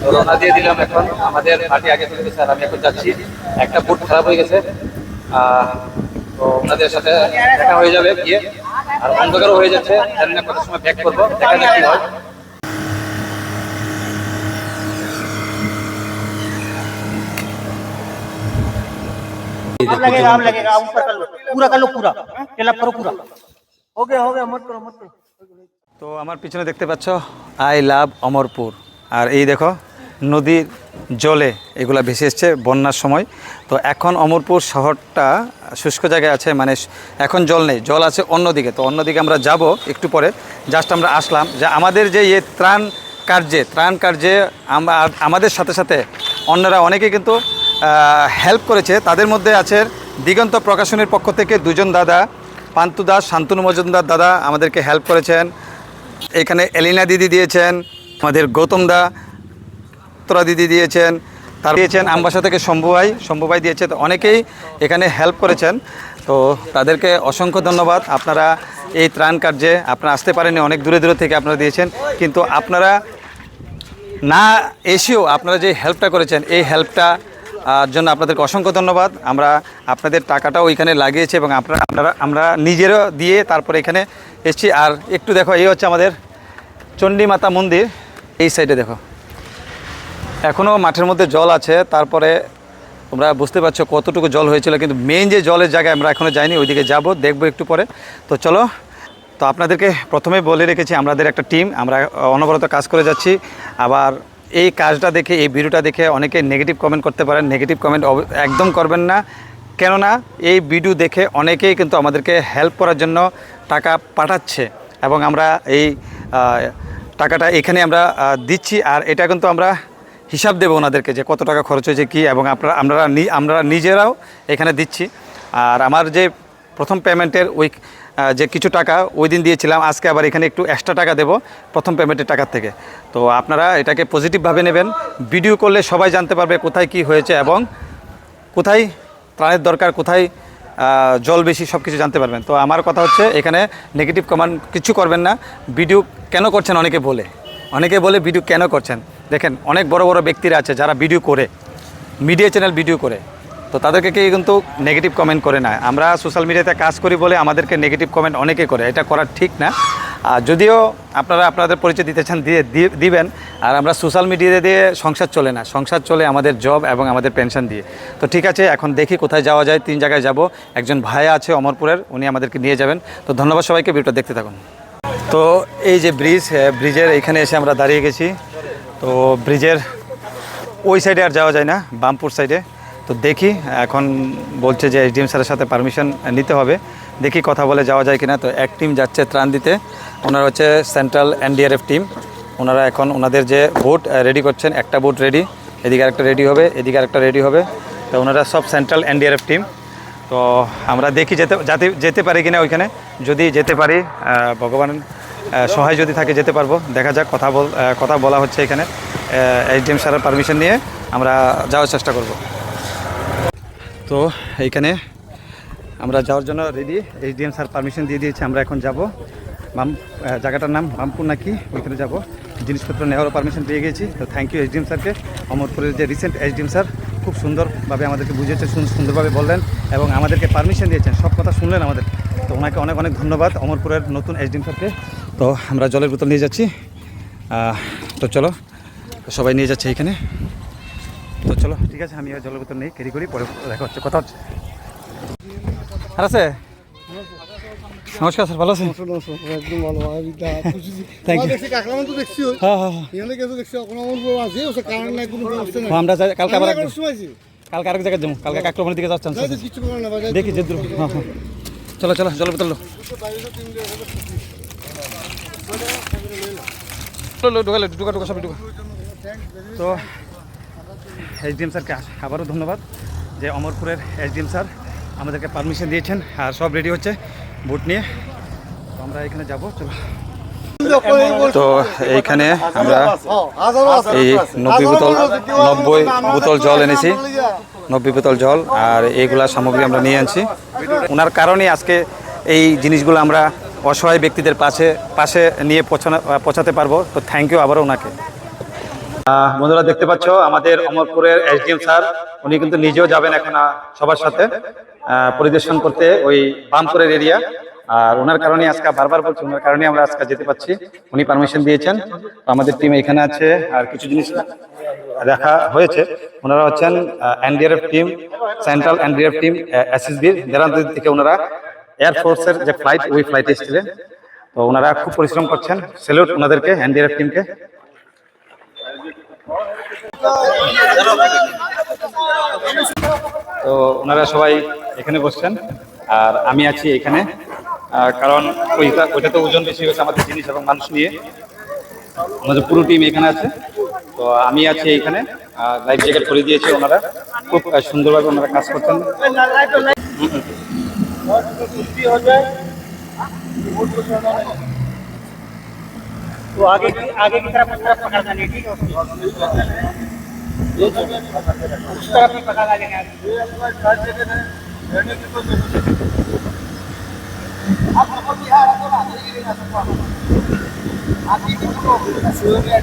তো রওনা দিয়ে দিলাম এখন আমাদের পার্টি আগে চলে গেছে আর আমি এখন যাচ্ছি একটা বুট খারাপ হয়ে গেছে আহ, তো ওনাদের সাথে দেখা হয়ে যাবে গিয়ে আর অন্ধকারও হয়ে যাচ্ছে জানি না কত সময় ব্যাক করবো দেখা যাক কি হয় अब लगेगा अब लगेगा ऊपर कर लो पूरा कर लो पूरा टेल अप करो पूरा ওকে ওকে, মত করো মত করো। তো আমার পিছনে দেখতে পাচ্ছ, আই লাভ অমরপুর। আর এই দেখো, নদীর জলে এগুলা ভেসে এসছে বন্যার সময়। তো এখন অমরপুর শহরটা শুষ্ক জায়গায় আছে মানে এখন জল নেই, জল আছে অন্যদিকে। তো অন্যদিকে আমরা যাব একটু পরে। জাস্ট আমরা আসলাম যে আমাদের যে ইয়ে ত্রাণ কার্যে ত্রাণ কার্যে আমরা আমাদের সাথে সাথে অন্যরা অনেকে কিন্তু হেল্প করেছে। তাদের মধ্যে আছে দিগন্ত প্রকাশনের পক্ষ থেকে দুজন দাদা পান্তু দাস শান্তনু মজুমদার দাদা আমাদেরকে হেল্প করেছেন। এখানে এলিনা দিদি দিয়েছেন, আমাদের গৌতম দা তোরা দিদি দিয়েছেন, তারা দিয়েছেন আমবাসা থেকে শম্ভু ভাই শম্ভু ভাই দিয়েছে, তো অনেকেই এখানে হেল্প করেছেন। তো তাদেরকে অসংখ্য ধন্যবাদ। আপনারা এই ত্রাণ কার্যে আপনারা আসতে পারেননি, অনেক দূরে দূরে থেকে আপনারা দিয়েছেন। কিন্তু আপনারা না এসেও আপনারা যে হেল্পটা করেছেন, এই হেল্পটা জন্য আপনাদেরকে অসংখ্য ধন্যবাদ। আমরা আপনাদের টাকাটাও ওইখানে লাগিয়েছি এবং আপনারা আপনারা, আমরা নিজেরও দিয়ে তারপরে এখানে এসেছি। আর একটু দেখো, এই হচ্ছে আমাদের চণ্ডী মাতা মন্দির। এই সাইডে দেখো। এখনও মাঠের মধ্যে জল আছে, তারপরে তোমরা বুঝতে পারছ কতটুকু জল হয়েছিল, কিন্তু মেন যে জলের জায়গায় আমরা এখনও যাইনি, ওইদিকে যাব, দেখব একটু পরে। তো চলো, তো আপনাদেরকে প্রথমে বলে রেখেছি, আমাদের একটা টিম আমরা অনবরত কাজ করে যাচ্ছি। আবার এই কাজটা দেখে, এই ভিডিওটা দেখে অনেকে নেগেটিভ কমেন্ট করতে পারেন। নেগেটিভ কমেন্ট একদম করবেন না। কেননা, এই ভিডিও দেখে অনেকেই কিন্তু আমাদেরকে হেল্প করার জন্য টাকা পাঠাচ্ছে এবং আমরা এই টাকাটা এখানে আমরা দিচ্ছি। আর এটা কিন্তু আমরা হিসাব দেবো ওনাদেরকে যে কত টাকা খরচ হয়েছে, কী এবং আপনারা আমরা আমরা নিজেরাও এখানে দিচ্ছি। আর আমার যে প্রথম পেমেন্টের ওই যে কিছু টাকা ওই দিন দিয়েছিলাম, আজকে আবার এখানে একটু এক্সট্রা টাকা দেবো প্রথম পেমেন্টের টাকার থেকে। তো আপনারা এটাকে পজিটিভভাবে নেবেন। ভিডিও করলে সবাই জানতে পারবে কোথায় কি হয়েছে এবং কোথায় ত্রাণের দরকার, কোথায় জল বেশি সব কিছু জানতে পারবেন। তো আমার কথা হচ্ছে, এখানে নেগেটিভ কমেন্ট কিছু করবেন না। ভিডিও কেন করছেন অনেকে বলে। অনেকে বলে ভিডিও কেন করছেন? দেখেন, অনেক বড় বড় ব্যক্তিরা আছে যারা ভিডিও করে। মিডিয়া চ্যানেল ভিডিও করে। তো তাদেরকে কেউ কিন্তু নেগেটিভ কমেন্ট করে না। আমরা সোশ্যাল মিডিয়াতে কাজ করি বলে আমাদেরকে নেগেটিভ কমেন্ট অনেকে করে, এটা করা ঠিক না। আর যদিও আপনারা আপনাদের পরিচয় দিতে চান, দিয়ে দিবেন, আর আমরা সোশ্যাল মিডিয়া দিয়ে সংসার চলে না। সংসার চলে আমাদের জব এবং আমাদের পেনশন দিয়ে। তো ঠিক আছে, এখন দেখি কোথায় যাওয়া যায়, তিন জায়গায় যাব। একজন ভাইয়া আছে অমরপুরের, উনি আমাদেরকে নিয়ে যাবেন। তো ধন্যবাদ সবাইকে, ভিডিওটা দেখতে থাকুন। তো এই যে ব্রিজ ব্রিজের এখানে এসে আমরা দাঁড়িয়ে গেছি। তো ব্রিজের ওই সাইডে আর যাওয়া যায় না, বামপুর সাইডে তো দেখি, এখন বলছে যে এসডিএম স্যারের সাথে পারমিশন নিতে হবে। দেখি কথা বলে যাওয়া যায় কিনা। তো এক টিম যাচ্ছে ত্রাণ দিতে। ওনারা হচ্ছে সেন্ট্রাল এনডিআরএফ টিম ওনারা এখন ওনাদের যে বোট রেডি করছেন, একটা বোট রেডি এদিকে আরেকটা রেডি হবে, এদিকে আরেকটা রেডি হবে। তো ওনারা সব সেন্ট্রাল এনডিআরএফ টিম তো আমরা দেখি যেতে, যাতে, যেতে পারি কিনা ওইখানে। যদি যেতে পারি ভগবান সহায় যদি থাকে যেতে পারব। দেখা যাক, কথা বল কথা বলা হচ্ছে এখানে। এইচডিএম স্যারের পারমিশন নিয়ে আমরা যাওয়ার চেষ্টা করব। তো এইখানে আমরা যাওয়ার জন্য রেডি এইচডিএম স্যার পারমিশন দিয়ে দিয়েছে আমরা এখন যাব। আহ, জায়গাটার নাম বামপুর নাকি ওইখানে যাব। জিনিসপত্র নেওয়ারও পারমিশন পেয়ে গেছি। তো থ্যাংক ইউ এইচডিএম স্যারকে অমরপুরের যে রিসেন্ট এইচডিএম স্যার খুব সুন্দরভাবে আমাদেরকে বুঝিয়েছে সুন- সুন্দরভাবে বললেন এবং আমাদেরকে পারমিশন দিয়েছেন। সব কথা শুনলেন আমাদের। তো ওনাকে অনেক অনেক ধন্যবাদ অমরপুরের নতুন এইচডিএম স্যারকে তো আমরা জলের বোতল নিয়ে যাচ্ছি। তো চলো সবাই নিয়ে যাচ্ছে এইখানে তো চলো ঠিক আছে আমি আর জলের বোতল নেই ক্যারি করি পরে দেখা হচ্ছে কথা হচ্ছে। আর আছে? নমস্কার স্যার ভালো আছেন? একদম ভালো তো দেখছি হ্যাঁ হ্যাঁ হ্যাঁ। আমার হ্যাঁ, আমরা কালকে আবার কালকে আরেক জায়গায় যাব কালকে কাকরমানের দিকে যাচ্ছেন দেখি যে হ্যাঁ হ্যাঁ। চলো চলো জলের বোতল ঢোকালে ঢুকা ঢুকা সবাই ঢুকা। তো এসডিএম স্যারকে আবারও ধন্যবাদ যে অমরপুরের এসডিএম স্যার আমাদেরকে পারমিশন দিয়েছেন আর সব রেডি হচ্ছে বুট নিয়ে। তো আমরা এখানে যাব, চলো। তো এইখানে আমরা এই নব্বই বোতল নব্বই বোতল জল এনেছি, নব্বই বোতল জল আর এইগুলা সামগ্রী আমরা নিয়ে আনছি। ওনার কারণে আজকে এই জিনিসগুলো আমরা অসহায় ব্যক্তিদের পাশে পাশে নিয়ে পৌঁছানো, পৌঁছাতে পারব। তো থ্যাংক ইউ আবারও ওনাকে বন্ধুরা দেখতে পাচ্ছ, আমাদের অমরপুরের এসডিএম স্যার, উনি কিন্তু নিজেও যাবেন এখন সবার সাথে পরিদর্শন করতে ওই বামপুরের এরিয়া আর ওনার কারণে আজকে বারবার বলছি, ওনার কারণে আমরা আজকে যেতে পারছি। উনি পারমিশন দিয়েছেন। আমাদের টিম এখানে আছে, আর কিছু জিনিস দেখা হয়েছে। ওনারা হচ্ছেন NDRF team central NDRF team এসএসবির Dehradun থেকে ওনারা এয়ারফোর্সের যে ফ্লাইট ওই ফ্লাইটে এসেছিলেন। তো ওনারা খুব পরিশ্রম করছেন। স্যালুট ওনাদেরকে, এনডিআরএফ টিমকে তো ওনারা সবাই এখানে বসছেন, আর আমি আছি এখানে কারণ ওইটা ওইটা তো ওজন বেশি হয়েছে আমাদের জিনিস এবং মানুষ নিয়ে। আমাদের পুরো টিম এখানে আছে। তো আমি আছি এখানে লাইফ জ্যাকেট করে দিয়েছে ওনারা। খুব সুন্দরভাবে ওনারা কাজ করছেন। तो आगे की आगे की तरफ उस तरफ पकड़ना नहीं ठीक है उस तरफ ही पकड़ा लेंगे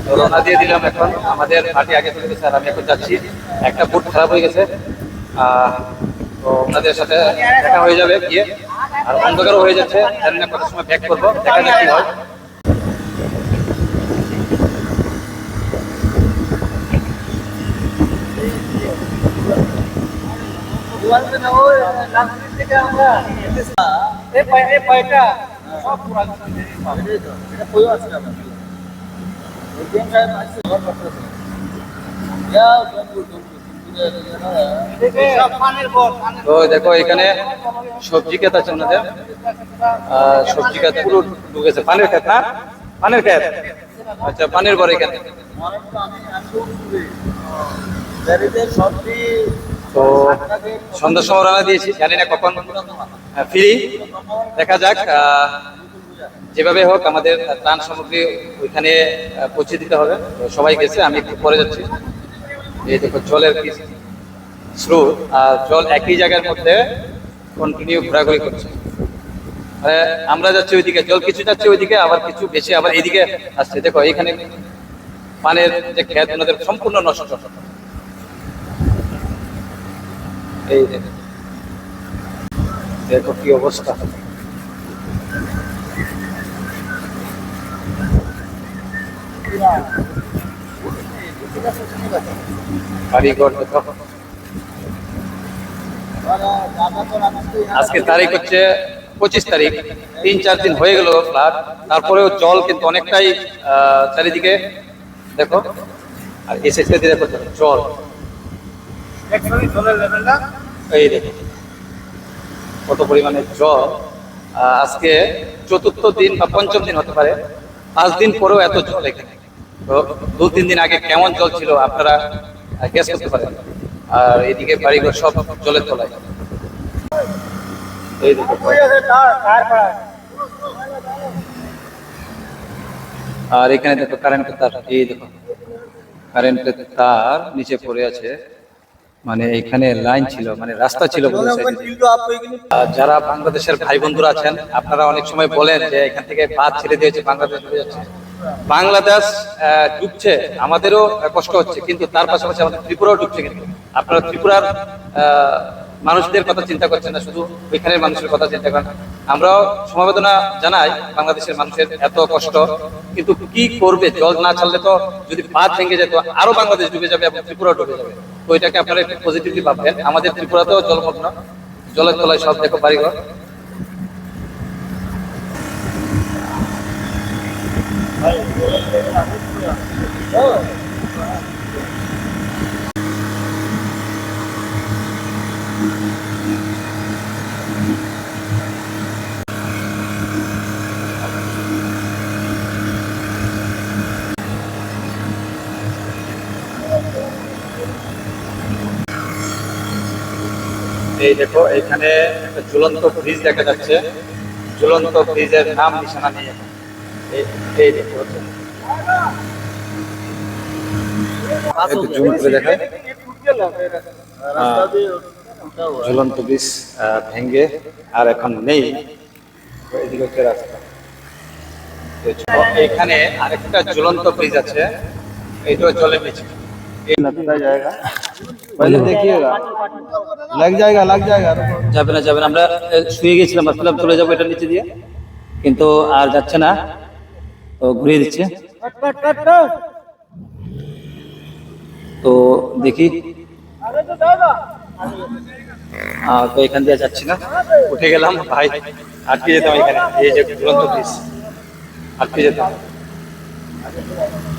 তো রওনা দিয়ে দিলাম এখন আমাদের পার্টি আগে চলে গেছে আর আমি এখন যাচ্ছি একটা বুট খারাপ হয়ে গেছে আহ, তো ওনাদের সাথে দেখা হয়ে যাবে গিয়ে আর অন্ধকারও হয়ে যাচ্ছে জানি না কত সময় ব্যাক করবো দেখা যাক কি হয় তো দেখো, এখানে সবজি ক্ষেত আছে ওনাদের। সবজি ক্ষেত পুরো ঢুকেছে। পানির ক্ষেত না? পানির ক্ষেত। আচ্ছা পানির ঘর এখানে। তো সন্ধ্যার সময় রানা দিয়েছি, জানি না কখন। ফ্রি। দেখা যাক যেভাবে হোক আমাদের ত্রাণ সামগ্রী ওইখানে পৌঁছে দিতে হবে। সবাই গেছে, আমি একটু পরে যাচ্ছি। এই দেখো, জলের কি স্রোত। আর জল একই জায়গার মধ্যে কন্টিনিউ ঘোরাঘুরি করছে। আমরা যাচ্ছি ওইদিকে, জল কিছু যাচ্ছে ওইদিকে, আবার কিছু বেশি, আবার এইদিকে আসছে। দেখো এখানে পানের যে খেত ওনাদের সম্পূর্ণ নষ্ট। এই দেখো কি অবস্থা। আজকে তারিখ হচ্ছে পঁচিশ তারিখ। তিন, চার দিন হয়ে গেল ফ্লাড। তারপরেও জল কিন্তু অনেকটাই চারিদিকে, দেখো। আর এসে দেখো জল। একদমই জলের লেভেলটা এই দেখুন। কত পরিমাণে জল? আজকে চতুর্থ দিন বা পঞ্চম দিন হতে পারে। পাঁচ দিন পরেও এত জল এখানে। তো দু তিন দিন আগে কেমন জল ছিল আপনারা গ্যাস করতে পারেন। আর এদিকে বাড়িঘর সব জলের তলায়। এই আর এখানে দেখো কারেন্টের তার। এই দেখো কারেন্টের তার নিচে পড়ে আছে। মানে এখানে লাইন ছিল মানে রাস্তা ছিল যারা বাংলাদেশের ভাই বন্ধুরা আছেন, আপনারা অনেক সময় বলেন যে এখান থেকে বাদ ছেড়ে দিয়েছে, বাংলাদেশ বাংলাদেশ ডুবছে, আমাদেরও কষ্ট হচ্ছে, কিন্তু তার পাশাপাশি আমাদের ত্রিপুরাও ডুবছে কিন্তু। আপনারা ত্রিপুরার মানুষদের কথা চিন্তা করছেন না, শুধু ওইখানের মানুষের কথা চিন্তা করেন। আমরাও সমবেদনা জানাই বাংলাদেশের মানুষের এত কষ্ট। কিন্তু কি করবে? জল না ছাড়লে তো যদি বাঁধ ভেঙে যেত, আরও বাংলাদেশ ডুবে যাবে এবং ত্রিপুরা ডুবে যাবে। তো এটাকে আপনারা একটু পজিটিভলি ভাববেন। আমাদের ত্রিপুরাতেও জলমগ্ন জলের তলায় সব দেখো বাড়িঘর। এই দেখো এখানে একটা ঝুলন্ত ফ্রিজ দেখা যাচ্ছে। ঝুলন্ত ফ্রিজের নাম নিশানা নেই এই দেখো হ্যাঁ। ঝুলন্ত ব্রিজ ভেঙ্গে আর এখন নেই। এদিকে হচ্ছে এখানে আরেকটা ঝুলন্ত ব্রিজ আছে। এটাও চলে গেছে এই নতুন জায়গা। पहले देखिएगा लग जाएगा लग जाएगा যাবে না যাবে না আমরা এ, শুয়ে গেছিলাম ভাবছিলাম চলে যাবো এটার নিচে দিয়ে কিন্তু আর যাচ্ছে না তো ঘুরিয়ে দিচ্ছে তো দেখি আহ, তো এখান দিয়ে যাচ্ছি না উঠে গেলাম ভাই আটকে যেতাম এখানে এই যে দুরন্ত ব্রিজ আটকে যেতাম अब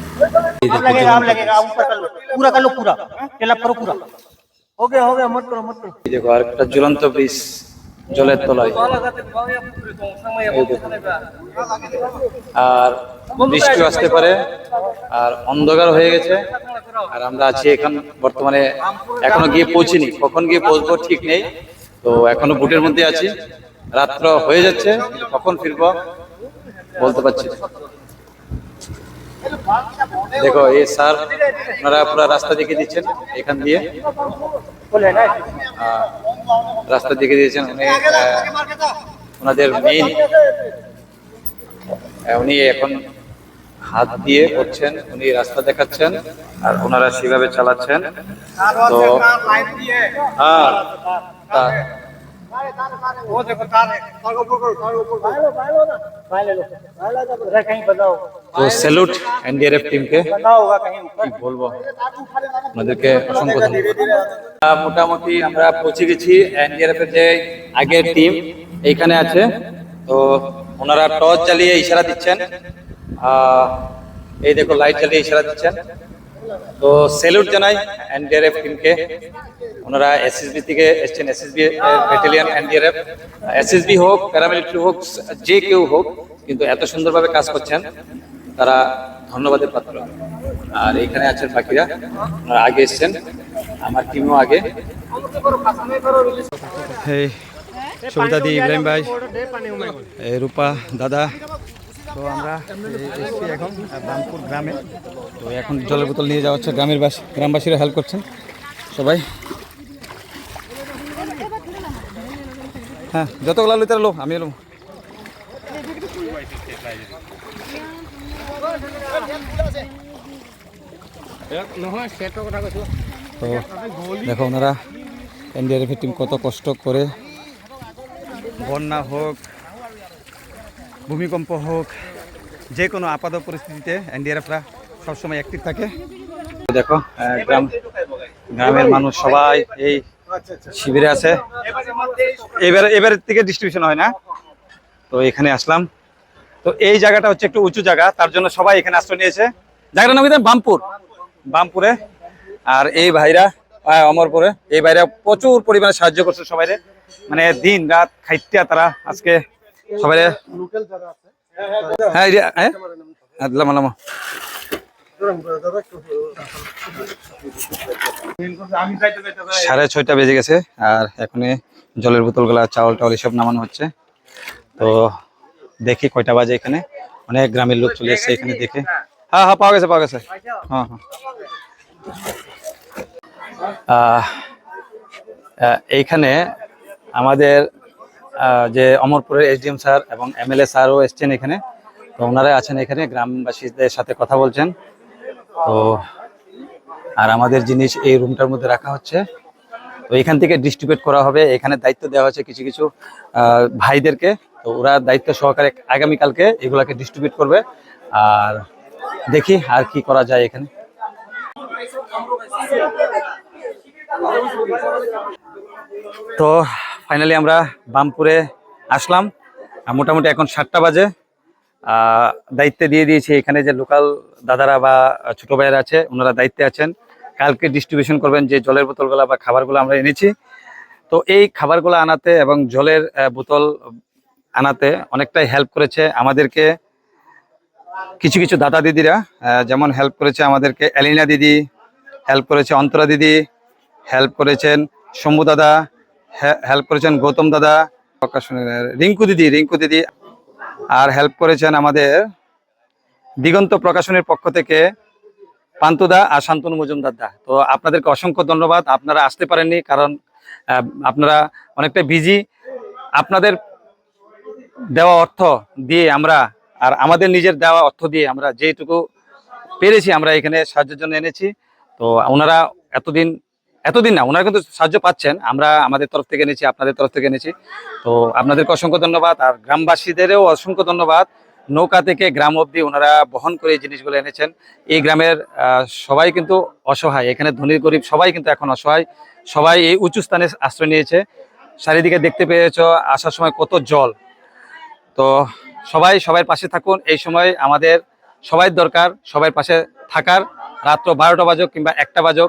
लगेगा अब लगेगा ऊपर कर लो पूरा कर लो पूरा टेला करो पूरा हो गया हो गया मत करो मत करो এই দেখো আর একটা ঝুলন্ত ব্রিজ জলের তলায় এই দেখো। আর বৃষ্টি আসতে পারে আর অন্ধকার হয়ে গেছে আর আমরা আছি এখন বর্তমানে এখনো গিয়ে পৌঁছিনি কখন গিয়ে পৌঁছবো ঠিক নেই তো এখনো বুটের মধ্যে আছি রাত্র হয়ে যাচ্ছে কখন ফিরবো বলতে পারছি না। দেখো, এই সার ওনারা পুরা রাস্তা দেখে দিচ্ছেন এখান দিয়ে। রাস্তা দেখে দিয়েছেন উনি ওনাদের মেইন উনি এখন হাত দিয়ে করছেন, উনি রাস্তা দেখাচ্ছেন আর ওনারা সেভাবে চালাচ্ছেন। তো হ্যাঁ তা- भाई ले लो अरे कहीं बनाओ তো স্যালুট এনডিআরএফ টিমকে बना होगा कहीं ऊपर কি বলবো আপনাদেরকে অসংখ্য ধন্যবাদ আহ, মোটামুটি আমরা পৌঁছে গেছি এনডিআরএফ এর যে আগের টিম এইখানে আছে তো ওনারা টর্চ জ্বালিয়ে ইশারা দিচ্ছেন আহ, এই দেখো লাইট জ্বালিয়ে ইশারা দিচ্ছেন তো স্যালুট জানাই এনডিআরএফ টিমকে ওনারা এসএসবি থেকে এসছেন এসএসবি ব্যাটালিয়ন এনডিআরএফ এসএসবি হোক প্যারামিলিটারি হোক, যে কেউ হোক, কিন্তু এত সুন্দরভাবে কাজ করছেন, তারা ধন্যবাদের পাত্র। আর এখানে আছেন বাকিরা, ওনারা আগে এসছেন, আমার টিমও আগে। সবিতা দি ইব্রাহিম ভাই রূপা দাদা তো আমরা এসছি এখন রামপুর গ্রামে। তো এখন জলের বোতল নিয়ে যাওয়া হচ্ছে গ্রামের বাসী গ্রামবাসীরা হেল্প করছেন। সবাই। হ্যাঁ যতগুলো আলু তারা লো আমি এলো তো দেখো ওনারা এনডিআরএফ টিম কত কষ্ট করে বন্যা হোক ভূমিকম্প হোক, যে কোনো আপাত পরিস্থিতিতে এনডিআরএফরা সবসময় অ্যাক্টিভ থাকে। দেখো গ্রাম গ্রামের মানুষ সবাই এই শিবিরে আছে। এবার এবারের থেকে ডিস্ট্রিবিউশন হয় না। তো এখানে আসলাম। তো এই জায়গাটা হচ্ছে একটু উঁচু জায়গা, তার জন্য সবাই এখানে আশ্রয় নিয়েছে। জায়গাটার নাম কি বামপুর। বামপুরে। আর এই ভাইরা অমরপুরে। এই ভাইরা প্রচুর পরিমাণে সাহায্য করছে সবাই মানে দিন রাত খাইতিয়া তারা আজকে সবাই হ্যাঁ হ্যাঁ হ্যাঁ, দিলাম দিলাম। সাড়ে ছয়টা বেজে গেছে আর এখনই জলের বোতলগুলা চাউল টাউল এসব নামানো হচ্ছে তো দেখি কয়টা বাজে এখানে অনেক গ্রামের লোক চলে এসছে এখানে দেখে হ্যাঁ হ্যাঁ পাওয়া গেছে পাওয়া গেছে হ্যাঁ হ্যাঁ এইখানে আমাদের যে অমরপুরের এসডিএম স্যার এবং এমএলএ স্যারও এসছেন এখানে। তো ওনারা আছেন এখানে, গ্রামবাসীদের সাথে কথা বলছেন। তো আর আমাদের জিনিস এই রুমটার মধ্যে রাখা হচ্ছে। তো এখান থেকে ডিস্ট্রিবিউট করা হবে। এখানে দায়িত্ব দেওয়া হচ্ছে কিছু কিছু ভাইদেরকে। তো ওরা দায়িত্ব সহকারে আগামীকালকে এগুলাকে ডিস্ট্রিবিউট করবে। আর দেখি আর কি করা যায় এখানে। তো ফাইনালি আমরা বামপুরে আসলাম। মোটামুটি এখন সাতটা বাজে। দায়িত্বে দিয়ে দিয়েছি এখানে যে লোকাল দাদারা বা ছোট ভাইয়েরা আছে, ওনারা দায়িত্বে আছেন। কালকে ডিস্ট্রিবিউশন করবেন যে জলের বোতলগুলো বা খাবারগুলো আমরা এনেছি। তো এই খাবারগুলো আনাতে এবং জলের বোতল আনাতে অনেকটাই হেল্প করেছে আমাদেরকে কিছু কিছু দাদা দিদিরা যেমন হেল্প করেছে আমাদেরকে এলিনা দিদি হেল্প করেছে অন্তরা দিদি হেল্প করেছেন শম্ভু দাদা হেল্প করেছেন গৌতম দাদা। রিঙ্কু দিদি রিঙ্কু দিদি। আর হেল্প করেছেন আমাদের দিগন্ত প্রকাশনের পক্ষ থেকে পান্তুদা আর শান্তনু মজুমদার দা। তো আপনাদেরকে অসংখ্য ধন্যবাদ। আপনারা আসতে পারেননি কারণ আপনারা অনেকটা বিজি আপনাদের দেওয়া অর্থ দিয়ে আমরা আর আমাদের নিজের দেওয়া অর্থ দিয়ে আমরা যেটুকু পেরেছি আমরা এখানে সাহায্যের জন্য এনেছি। তো ওনারা এতদিন এতদিন না, ওনারা কিন্তু সাহায্য পাচ্ছেন। আমরা আমাদের তরফ থেকে এনেছি, আপনাদের তরফ থেকে এনেছি। তো আপনাদেরকে অসংখ্য ধন্যবাদ। আর গ্রামবাসীদেরও অসংখ্য ধন্যবাদ। নৌকা থেকে গ্রাম অবধি ওনারা বহন করে এই জিনিসগুলো এনেছেন। এই গ্রামের সবাই কিন্তু অসহায়। এখানে ধনী, গরিব সবাই কিন্তু এখন অসহায়। সবাই এই উঁচু স্থানে আশ্রয় নিয়েছে। চারিদিকে দেখতে পেয়েছ, আসার সময় কত জল। তো সবাই সবার পাশে থাকুন। এই সময় আমাদের সবাই দরকার সবার পাশে থাকার। রাত্র বারোটা বাজক কিংবা একটা বাজক।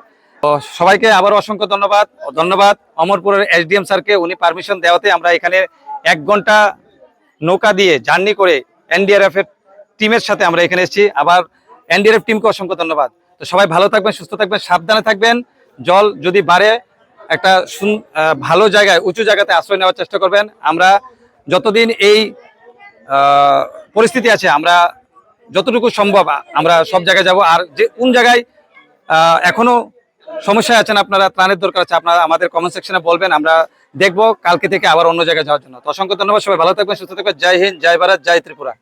সবাইকে আবার অসংখ্য ধন্যবাদ। ধন্যবাদ অমরপুরের এসডিএম স্যারকে উনি পারমিশন দেওয়াতে আমরা এখানে এক ঘণ্টা নৌকা দিয়ে জার্নি করে এনডিআরএফ এর টিমের সাথে আমরা এখানে এসেছি। আবার এনডিআরএফ টিমকে অসংখ্য ধন্যবাদ। তো সবাই ভালো থাকবেন সুস্থ থাকবেন সাবধানে থাকবেন। জল যদি বাড়ে একটা ভালো জায়গায় উঁচু জায়গাতে আশ্রয় নেওয়ার চেষ্টা করবেন। আমরা যতদিন এই পরিস্থিতি আছে আমরা যতটুকু সম্ভব আমরা সব জায়গায় যাব। আর যে কোন জায়গায় আহ, এখনও সমস্যায় আছেন আপনারা, ত্রাণের দরকার আছে, আপনারা আমাদের কমেন্ট সেকশনে বলবেন, আমরা দেখব কালকে থেকে আবার অন্য জায়গায় যাওয়ার জন্য। তো অসংখ্য ধন্যবাদ সবাই, ভালো থাকবেন, সুস্থ থাকবেন। জয় হিন্দ, জয় ভারত, জয় ত্রিপুরা।